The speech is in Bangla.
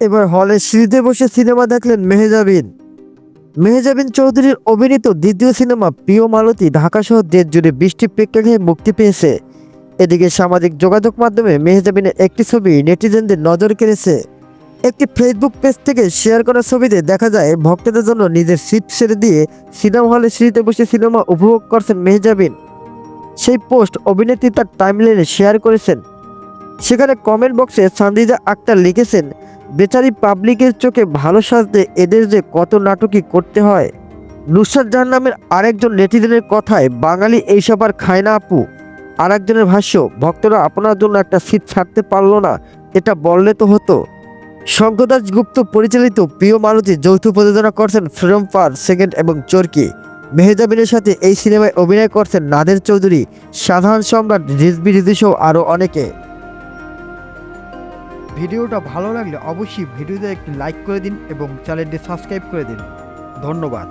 এবার হলে সিঁড়িতে বসে সিনেমা দেখলেন মেহেজাবিন। মেহেজাবিন চৌধুরীর অভিনীত দ্বিতীয় সিনেমা প্রিয় মালতী ঢাকা সহ দেশ জুড়ে বৃষ্টি প্রেক্ষাগৃহে মুক্তি পেয়েছে। এদিকে সামাজিক যোগাযোগ মাধ্যমে মেহেজাবিনের একটি ছবি নেটিজেনদের নজর কেড়েছে। একটি ফেসবুক পেজ থেকে শেয়ার করা ছবিতে দেখা যায়, ভক্তদের জন্য নিজের সিট ছেড়ে দিয়ে সিনেমা হলে সিঁড়িতে বসে সিনেমা উপভোগ করছেন মেহজাবিন। সেই পোস্ট অভিনেত্রী তার টাইমলাইনে শেয়ার করেছেন। সেখানে কমেন্ট বক্সে সানজিদা আক্তার লিখেছেন বেচারি পাবলিকের চোখে ভালো সাজতে এদের যে কত নাটকই করতে হয়। নুসরাত জাহান নামের আরেকজন নেটিজেনের কথায় বাঙালি এইসব আর খায় না আপু। আরেকজনের ভাষ্য, ভক্তরা আপনার জন্য একটা সিট ছাড়তে পারল না, এটা বললে তো হতো। শঙ্করদাস গুপ্ত পরিচালিত প্রিয় মালতী যৌথ প্রযোজনা করছেন ফ্রিডম পার সেকেন্ড এবং চরকি। মেহেজাবিনের সাথে এই সিনেমায় অভিনয় করছেন নাদের চৌধুরী, সাধারণ সম্রাট রিজবি রিজু সহ আরও অনেকে। ভিডিওটা ভালো লাগলে অবশ্যই ভিডিওতে একটি লাইক করে দিন এবং চ্যানেলটি সাবস্ক্রাইব করে দিন। ধন্যবাদ।